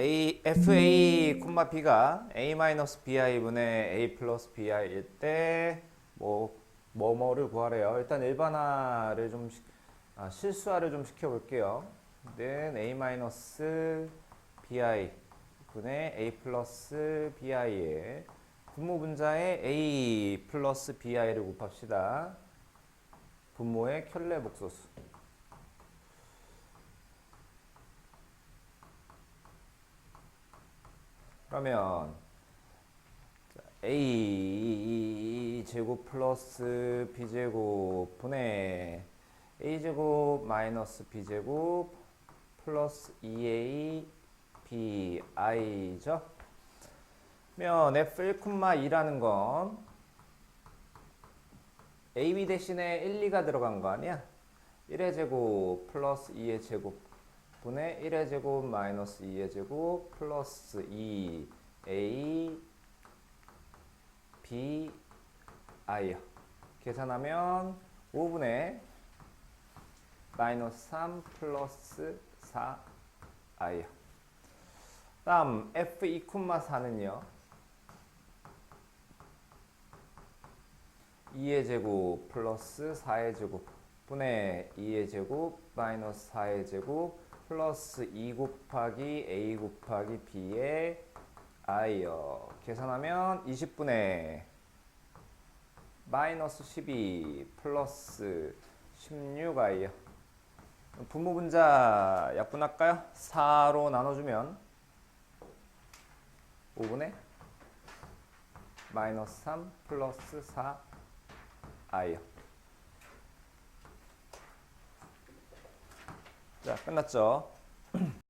A, FA, B가 A 마이너스 BI 분의 A 플러스 BI일 때, 뭐, 뭐뭐를 구하래요. 일단 일반화를 좀, 시- 아, 실수화를 좀 시켜볼게요. then A 마이너스 BI 분의 A 플러스 BI에 분모 분자에 A 플러스 BI를 곱합시다. 분모의 켤레 복소수. 그러면 자, A 제곱 플러스 B 제곱 분의 A 제곱 마이너스 B 제곱 플러스 2A B I죠. 그러면 F1,2라는 건 AB 대신에 1, 2가 들어간 거 아니야? 1의 제곱 플러스 2의 제곱 분의 1의 제곱 마이너스 2의 제곱 플러스 2A B I요. 계산하면 5분의 마이너스 3 플러스 4 I요. 다음 F2,4는요. 2의 제곱 플러스 4의 제곱 분의 2의 제곱 마이너스 4의 제곱 플러스 2 곱하기 a 곱하기 b의 i요. 계산하면 20분의 마이너스 12 플러스 16i요. 분모 분자 약분할까요? 4로 나눠주면 5분의 마이너스 3 플러스 4 i요. 자, 끝났죠?